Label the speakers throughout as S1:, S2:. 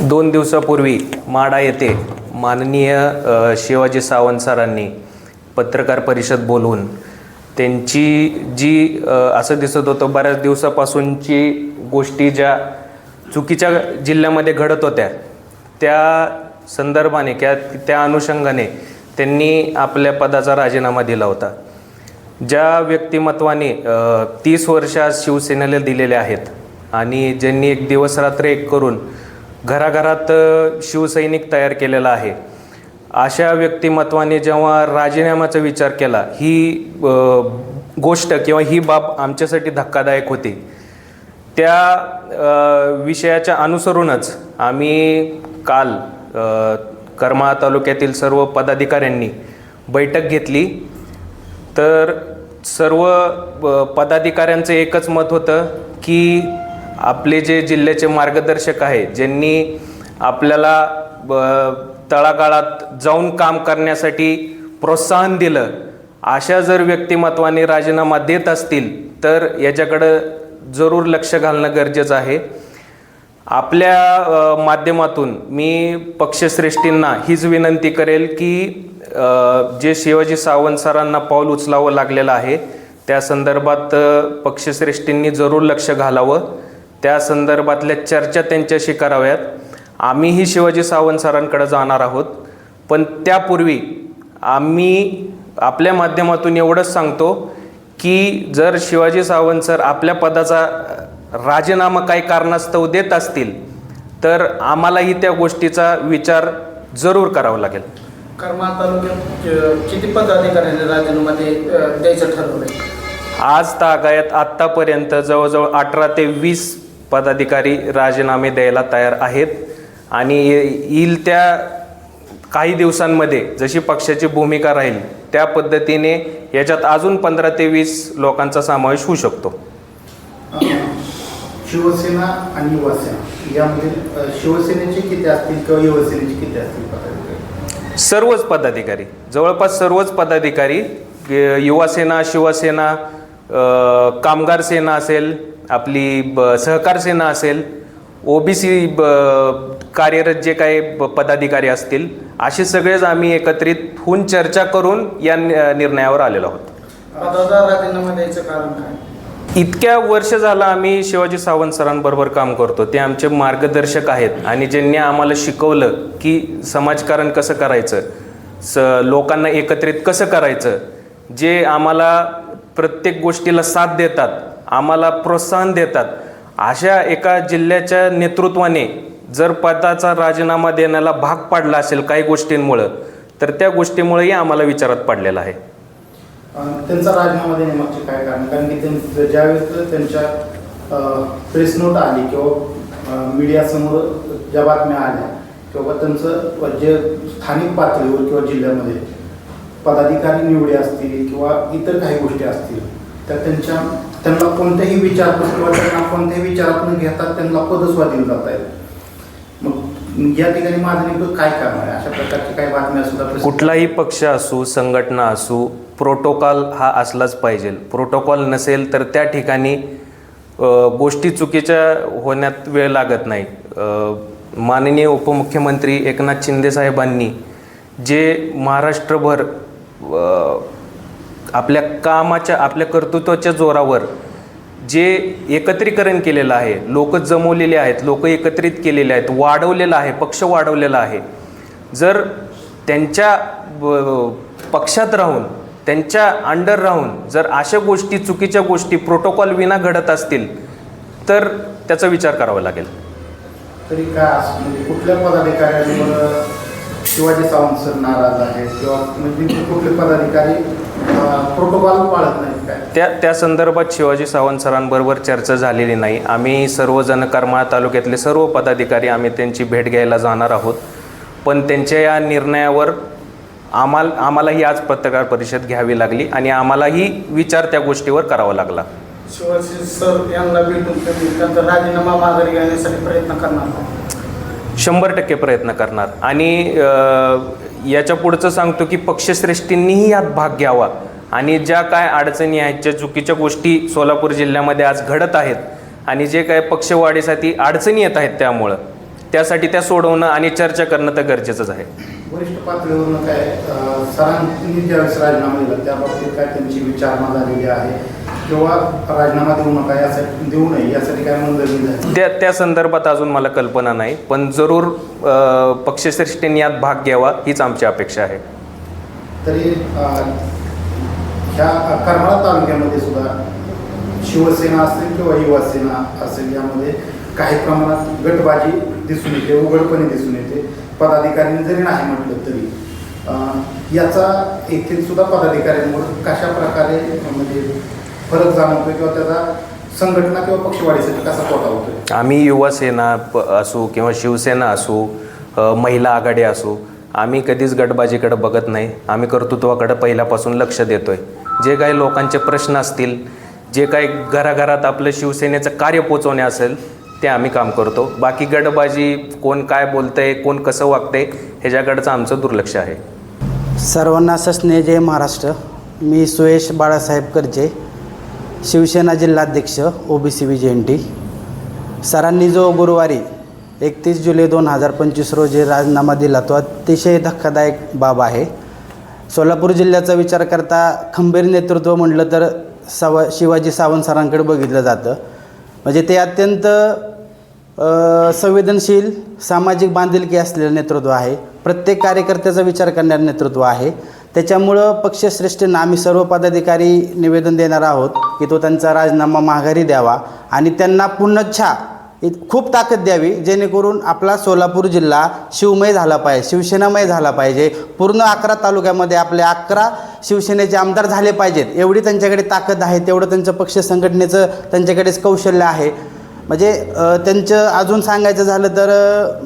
S1: दोन दिवसापूर्वी माडा येथे माननीय शिवाजी सावंत सरांनी पत्रकार परिषद बोलवून त्यांची जी असं दिसत होतं बऱ्याच दिवसापासूनची गोष्टी ज्या चुकीच्या जिल्ह्यामध्ये घडत होत्या त्या संदर्भाने त्या त्या अनुषंगाने त्यांनी आपल्या पदाचा राजीनामा दिला होता. ज्या व्यक्तिमत्वाने तीस वर्ष आज शिवसेनेला दिलेले आहेत आणि ज्यांनी एक दिवस रात्र एक करून घराघरात शिवसैनिक तयार केलेला आहे. अशा व्यक्तिमत्वाने जेव्हा राजीनाम्याचा विचार केला ही गोष्ट किंवा ही बाब आमच्यासाठी धक्कादायक होती. त्या विषयाच्या अनुसरूनच आम्ही काल अ, करमाळा तालुक्यातील सर्व पदाधिकाऱ्यांनी बैठक घेतली. तर सर्व पदाधिकाऱ्यांचं एकच मत होतं की आपले जे जिल्ह्याचे मार्गदर्शक आहे ज्यांनी आपल्याला ब- तळागाळात जाऊन काम करण्यासाठी प्रोत्साहन दिलं अशा जर व्यक्तिमत्वाने राजीनामा देत असतील तर याच्याकडं जरूर लक्ष घालणं गरजेचं आहे. आपल्या माध्यमातून मी पक्षश्रेष्ठींना हीच विनंती करेल की जे शिवाजी सावंत सरांना पाऊल उचलावं लागलेलं आहे त्या संदर्भात पक्षश्रेष्ठींनी जरूर लक्ष घालावं. त्या संदर्भातल्या चर्चा त्यांच्याशी कराव्यात. आम्हीही शिवाजी सावंत सरांकडे जाणार आहोत. पण त्यापूर्वी आम्ही आपल्या माध्यमातून एवढंच सांगतो की जर शिवाजी सावंत सर आपल्या पदाचा राजीनामा काही कारणास्तव देत असतील तर आम्हालाही त्या गोष्टीचा विचार जरूर करावा लागेल.
S2: करमाळ तालुक्यात किती पदाधिकाऱ्यांनी राजीनामध्ये अ, द्यायचं ठरवलंय?
S1: आज तागायत आत्तापर्यंत जवळजवळ अठरा ते वीस पदाधिकारी राजीनामे द्यायला तयार आहेत. आणि येईल त्या काही दिवसांमध्ये जशी पक्षाची भूमिका राहील त्या पद्धतीने याच्यात अजून पंधरा ते वीस लोकांचा समावेश होऊ शकतो.
S3: शिवसेना आणि युवासेना यामध्ये शिवसेनेचे किती असतील किंवा युवसेनेचे किती असतील पदाधिकारी?
S1: सर्वच पदाधिकारी. जवळपास सर्वच पदाधिकारी युवासेना शिवसेना कामगार सेना असेल आपली ब सहकार सेना असेल ओबीसी कार्यरत जे काही ब- पदाधिकारी असतील असे सगळेच आम्ही एकत्रित होऊन चर्चा करून या निर्णयावर आलेलो आहोत. इतक्या वर्ष झालं आम्ही शिवाजी सावंत सरांबरोबर काम करतो. ते आमचे मार्गदर्शक आहेत आणि ज्यांनी आम्हाला शिकवलं की समाजकारण कसं करायचं स लोकांना एकत्रित कसं करायचं जे आम्हाला प्रत्येक गोष्टीला साथ देतात आम्हाला प्रोत्साहन देतात. अशा एका जिल्ह्याच्या नेतृत्वाने जर पदाचा राजीनामा देण्याला भाग पाडला असेल काही गोष्टींमुळं तर त्या गोष्टीमुळेही आम्हाला विचारात पडलेला आहे.
S3: त्यांचा राजीनामा देण्यामागचे काय कारण? कारण की त्यां ज्यावेळेस त्यांच्या प्रेस नोट आली किंवा मीडियासमोर ज्या बातम्या आल्या किंवा त्यांचं जे स्थानिक पातळीवर किंवा जिल्ह्यामध्ये पदाधिकारी निवडे असतील किंवा इतर काही गोष्टी असतील तर त्यांच्या त्यांना कोणत्याही विचारपूस किंवा त्यांना कोणत्याही विचारातून घेतात त्यांना पदस्वा दिली जात आहेत मग या ठिकाणी माझं नेमकं काय काम आहे? अशा प्रकारच्या काही बातम्या सुद्धा
S1: कुठलाही पक्ष असू संघटना असू प्रोटोकॉल हा असलाच पाहिजे. प्रोटोकॉल नसेल तर त्या ठिकाणी गोष्टी चुकीच्या होण्यात वेळ लागत नाही. माननीय उपमुख्यमंत्री एकनाथ शिंदे साहेबांनी जे महाराष्ट्रभर आपल्या कामाच्या आपल्या कर्तृत्वाच्या जोरावर जे एकत्रीकरण केलेलं आहे लोक जमवलेले आहेत लोक एकत्रित केलेले आहेत वाढवलेलं आहे पक्ष वाढवलेला आहे जर त्यांच्या पक्षात राहून त्यांच्या अंडर राहून जर अशा गोष्टी चुकीच्या गोष्टी प्रोटोकॉल विना घडत असतील तर त्याचा विचार करावा लागेल.
S3: तरी काय म्हणजे कुठल्या पदाधिकाऱ्यांवर शिवाजी सावंत सर नाराज आहेत किंवा म्हणजे कुठले पदाधिकारी प्रोटोकॉल पाळत नाहीत काय?
S1: त्या त्या संदर्भात शिवाजी सावंत सरांबरोबर चर्चा झालेली नाही. आम्ही सर्वजण करमाळा तालुक्यातले सर्व पदाधिकारी आम्ही त्यांची भेट घ्यायला जाणार आहोत. पण त्यांच्या या निर्णयावर आम्हाला आम्हालाही आज पत्रकार परिषद घ्यावी लागली आणि आम्हालाही विचार त्या गोष्टीवर करावा लागला.
S2: शिवाजी सर यांना भेटून त्यांचा राजीनामा माघारी घेण्यासाठी प्रयत्न करणार?
S1: शंभर टक्के प्रयत्न करणार. आणि याच्या पुढचं सांगतो की पक्षश्रेष्ठींनीही यात भाग घ्यावा. आणि ज्या काय अडचणी आहेत ज्या चुकीच्या गोष्टी सोलापूर जिल्ह्यामध्ये आज घडत आहेत आणि जे काय पक्षवाढीसाठी अडचणी येत आहेत त्यामुळं त्यासाठी त्या सोडवणं आणि चर्चा करणं तर गरजेचंच आहे.
S3: वरिष्ठ पातळीवरून काय सरांनी ज्यावेळेस राजीनामा दिला त्या बाबतीत काय त्यांची विचारणा झालेली आहे? किंवा राजीनामा देऊ नका यासाठी देऊ नये यासाठी काय मंजूरी
S1: त्या त्या संदर्भात अजून मला कल्पना नाही पण जरूर पक्षश्रेष्ठींनी यात भाग घ्यावा हीच आमची अपेक्षा आहे.
S3: तरी ह्या करमाळा तालुक्यामध्ये सुद्धा शिवसेना असेल किंवा युवासेना असेल यामध्ये काही प्रमाणात गटबाजी दिसून येते उघडपणे दिसून येते. पदाधिकाऱ्यांनी जरी नाही म्हटलं तरी याचा येथील सुद्धा पदाधिकाऱ्यांवर कशा प्रकारे म्हणजे फरक जाणवतोय किंवा त्याचा संघटना किंवा पक्षवाढीसाठी कसा तोटा होतोय?
S1: आम्ही युवा सेना प असू किंवा शिवसेना असू महिला आघाडी असू आम्ही कधीच गटबाजीकडे बघत नाही. आम्ही कर्तृत्वाकडे पहिल्यापासून लक्ष देतोय. जे काही लोकांचे प्रश्न असतील जे काही घराघरात आपलं शिवसेनेचं कार्य पोचवणे असेल ते आम्ही काम करतो. बाकी गटबाजी कोण काय बोलतंय कोण कसं वागतंय ह्याच्याकडचं आमचं दुर्लक्ष आहे.
S4: सर्वांना सस्ने जय महाराष्ट्र. मी सुयश बाळासाहेब करजे. शिवसेना जिल्हाध्यक्ष ओ बी सी विजयंटी सरांनी जो गुरुवारी एकतीस जुलै दोन हजार पंचवीस रोजी राजीनामा दिला तो अतिशय धक्कादायक बाब आहे. सोलापूर जिल्ह्याचा विचार करता खंबीर नेतृत्व म्हटलं तर सव शिवाजी सावंत सरांकडे बघितलं जातं. म्हणजे ते अत्यंत संवेदनशील सामाजिक बांधिलकी असलेलं नेतृत्व आहे. प्रत्येक कार्यकर्त्याचा विचार करणारं नेतृत्व आहे. त्याच्यामुळं पक्षश्रेष्ठ आम्ही सर्व पदाधिकारी निवेदन देणार आहोत की तो त्यांचा राजीनामा माघारी द्यावा आणि त्यांना पुनच्छा खूप ताकद द्यावी जेणेकरून आपला सोलापूर जिल्हा शिवमय झाला पाहिजे शिवसेनामय झाला पाहिजे. पूर्ण अकरा तालुक्यामध्ये आपले अकरा शिवसेनेचे आमदार झाले पाहिजेत. एवढी त्यांच्याकडे ताकद आहे तेवढं त्यांचं पक्ष संघटनेचं त्यांच्याकडेच कौशल्य आहे. म्हणजे त्यांचं अजून सांगायचं झालं तर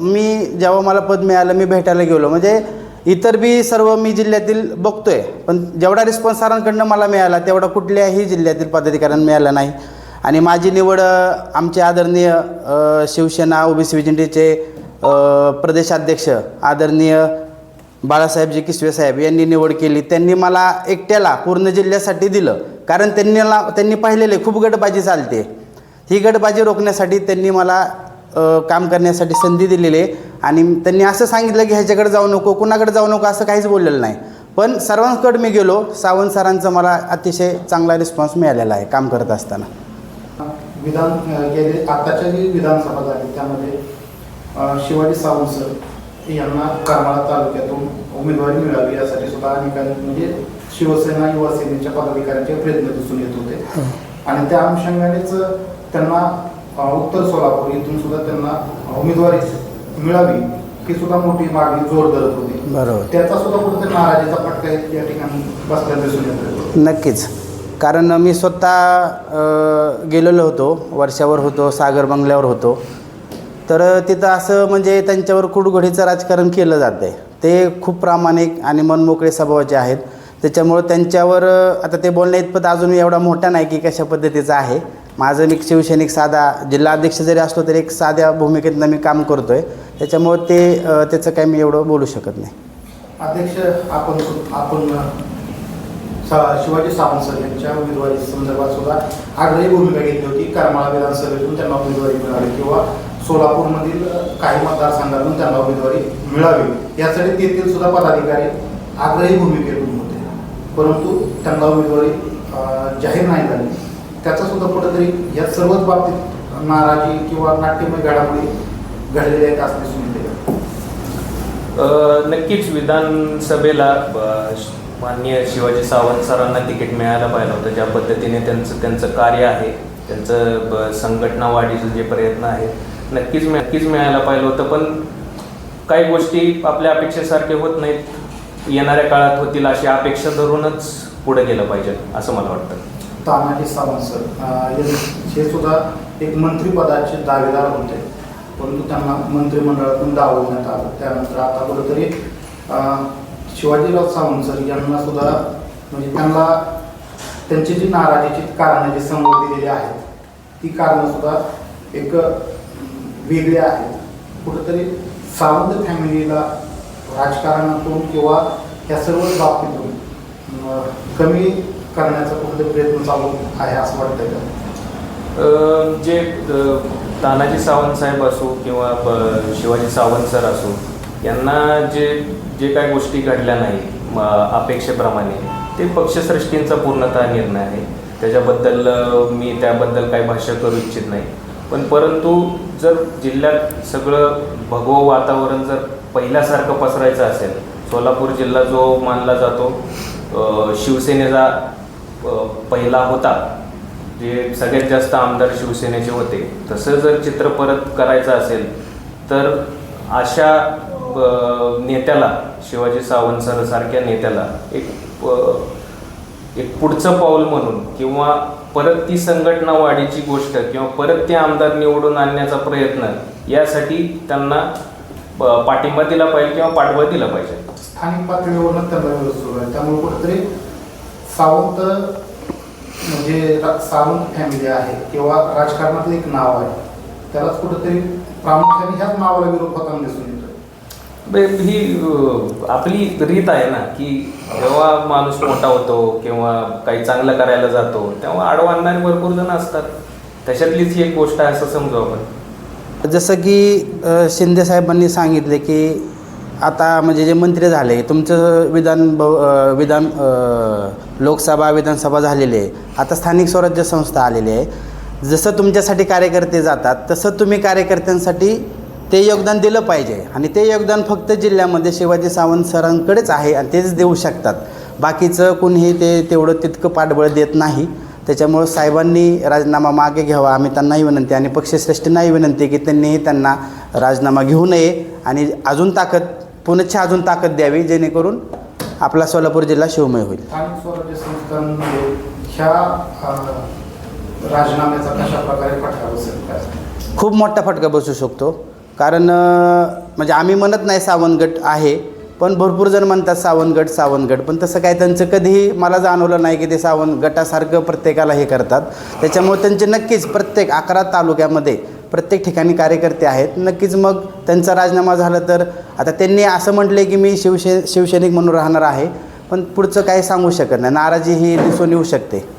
S4: मी जेव्हा मला पद मिळालं मी भेटायला गेलो. म्हणजे इतर बी सर्व मी जिल्ह्यातील बघतो आहे पण जेवढा रिस्पॉन्स सरांकडनं मला मिळाला तेवढा कुठल्याही जिल्ह्यातील पदाधिकाऱ्यांना मिळाला नाही. आणि माझी निवड आमचे आदरणीय शिवसेना ओबीसी विजेंडीचे प्रदेशाध्यक्ष आदरणीय बाळासाहेबजी किसवे साहेब यांनी निवड केली. त्यांनी मला एकट्याला पूर्ण जिल्ह्यासाठी दिलं. कारण त्यांनी त्यांनी पाहिलेले खूप गटबाजी चालते. ही गटबाजी रोखण्यासाठी त्यांनी मला काम करण्यासाठी संधी दिलेली आहे. आणि त्यांनी असं सांगितलं की ह्याच्याकडे जाऊ नको कुणाकडे जाऊ नको असं काहीच बोललेलं नाही. पण सर्वांकडे मी गेलो सावंत सरांचा मला अतिशय चांगला रिस्पॉन्स मिळालेला आहे काम करत असताना.
S3: विधान गेले आताच्या जी विधानसभा झाली त्यामध्ये शिवाजी सावंत सर यांना करमाळा तालुक्यातून उमेदवारी मिळावी यासाठी सुद्धा अनेकांनी म्हणजे शिवसेना युवा सेनेच्या पदाधिकाऱ्यांचे प्रयत्न दिसून येत होते. आणि त्या अनुषंगानेच त्यांना उत्तर सोलापूर इथून सुद्धा त्यांना उमेदवारी मिळावी ही सुद्धा मोठी मागणी जोर धरत होती.
S4: बरोबर.
S3: त्याचा सुद्धा कुठेतरी नाराजीचा फटका या ठिकाणी बसल्याला दिसून येतो
S4: नक्कीच. कारण मी स्वतः गेलेलो होतो वर्षावर होतो सागर बंगल्यावर होतो. तर तिथं असं म्हणजे त्यांच्यावर कुडघोडीचं राजकारण केलं जातं आहे. ते खूप प्रामाणिक आणि मनमोकळे स्वभावाचे आहेत त्याच्यामुळं त्यांच्यावर आता ते बोलण्या इतपत अजून एवढा मोठा नाही की कशा पद्धतीचं आहे. माझं मी शिवसैनिक साधा जिल्हाध्यक्ष जरी असलो तरी एक साध्या भूमिकेतनं मी काम करतो आहे त्याच्यामुळं ते त्याचं काही मी एवढं बोलू शकत नाही.
S3: अध्यक्ष आपण आपण शिवाजी सावंत सर यांच्या उमेदवारी संदर्भात सुद्धा आग्रही भूमिका घेतली होती. करमाळा विधानसभेतून त्यांना उमेदवारी मिळाली किंवा सोलापूरमधील काही मतदारसंघातून त्यांना उमेदवारी मिळावी यासाठी तेथील सुद्धा पदाधिकारी आग्रही भूमिकेतून होते. परंतु त्यांना उमेदवारी जाहीर नाही झाली. त्याचा सुद्धा कुठेतरी या सर्वच बाबतीत नाराजी किंवा नाट्यमय घडामोडी घडलेल्या आहेत असं दिसून येते.
S1: नक्कीच विधानसभेला माननीय शिवाजी सावंत सरांना तिकीट मिळायला पाहिलं होतं. ज्या पद्धतीने त्यांचं त्यांचं कार्य आहे त्यांचं ब- संघटना वाढीचे जे प्रयत्न आहेत नक्कीच नक्कीच मिळायला पाहिलं होतं. पण काही गोष्टी आपल्या अपेक्षेसारखे होत नाहीत. येणाऱ्या काळात होतील अशी अपेक्षा धरूनच पुढे गेलं पाहिजे असं मला वाटतं.
S3: तानाजी सावंत सर. हे- सुद्धा एक मंत्रिपदाचे दावेदार होते. परंतु त्यांना मंत्रिमंडळातून डावण्यात आलं. त्यानंतर आता कुठंतरी शिवाजीराव सावंत सर यांना सुद्धा म्हणजे त्यांना त्यांची जी नाराजीची कारणं जी समोर दिलेली आहेत ती कारणं सुद्धा एक वेगळी आहेत. कुठंतरी सावंत फॅमिलीला राजकारणातून किंवा या सर्व बाबतीतून कमी करण्याचा कुठेतरी प्रयत्न चालू आहे असं वाटतंय का?
S1: जे तानाजी सावंत साहेब असो किंवा प- शिवाजी सावंत सर असो यांना जे जे काही गोष्टी घडल्या नाही अपेक्षेप्रमाणे ते पक्षश्रेष्ठींचा पूर्णतः निर्णय आहे. त्याच्याबद्दल मी त्याबद्दल काही भाष्य करू इच्छित नाही. पण परंतु जर जिल्ह्यात सगळं भगवं वातावरण जर पहिल्यासारखं पसरायचं असेल सोलापूर जिल्हा जो मानला जातो शिवसेनेचा पहिला होता जे सगळ्यात जास्त आमदार शिवसेनेचे होते. तसं जर चित्र परत करायचं असेल तर अशा नेत्याला शिवाजी सावंत सरसारख्या नेत्याला एक एक पुढचं पाऊल म्हणून किंवा परत ती संघटना वाढीची गोष्ट किंवा परत ते आमदार निवडून आणण्याचा प्रयत्न यासाठी त्यांना पाठिंबा दिला पाहिजे किंवा पाठबळ दिला पाहिजे.
S3: स्थानिक पातळीवर त्यामुळे कुठेतरी सावंत म्हणजे सावंत फॅमिली आहे किंवा राजकारणातलं एक नाव आहे. त्यालाच कुठेतरी प्रामुख्याने ह्याच नावाला विरोध होताना दिसून येतो
S1: बे- ही आपली रीत आहे ना की जेव्हा माणूस मोठा होतो किंवा काही चांगलं करायला जातो तेव्हा आडवा आणणारे भरपूर जण असतात. त्याच्यातलीच ही एक गोष्ट आहे असं समजू आपण.
S4: जसं की शिंदे साहेबांनी सांगितले की आता म्हणजे जे मंत्री झाले तुमचं विधान भव विधान लोकसभा विधानसभा झालेली आहे आता स्थानिक स्वराज्य संस्था आलेली आहे. जसं तुमच्यासाठी कार्यकर्ते जातात तसं तुम्ही कार्यकर्त्यांसाठी ते योगदान दिलं पाहिजे. आणि ते योगदान फक्त जिल्ह्यामध्ये शिवाजी सावंत सरांकडेच आहे आणि तेच देऊ शकतात. बाकीचं कुणीही ते तेवढं तितकं पाठबळ देत नाही. त्याच्यामुळं साहेबांनी राजीनामा मागे घ्यावा आम्ही त्यांनाही विनंती आणि पक्षश्रेष्ठींनाही विनंती की त्यांनीही त्यांना राजीनामा घेऊ नये. आणि अजून ताकद पुनच्छ अजून ताकद द्यावी जेणेकरून आपला सोलापूर जिल्हा शिवमय होईल.
S3: स्थानिक स्वराज्य संस्थांमध्ये ह्या राजीनाम्याचा कशा प्रकारे फटका बसेल काय
S4: खूप मोठा फटका बसू शकतो. कारण अं, म्हणजे आम्ही म्हणत नाही सावंतगट आहे पण भरपूर जण म्हणतात सावंतगट सावंतगट पण तसं काय त्यांचं कधीही मला जाणवलं नाही की ते सावंत गटासारखं प्रत्येकाला हे करतात. त्याच्यामुळे त्यांचे नक्कीच प्रत्येक अकरा तालुक्यामध्ये प्रत्येक ठिकाणी कार्यकर्ते आहेत. नक्कीच मग त्यांचा राजीनामा झाला तर आता त्यांनी असं म्हटले की मी शिवसे शिवसैनिक म्हणून राहणार आहे. पण पुढचं काही सांगू शकत नाही. नाराजी ही दिसून येऊ शकते.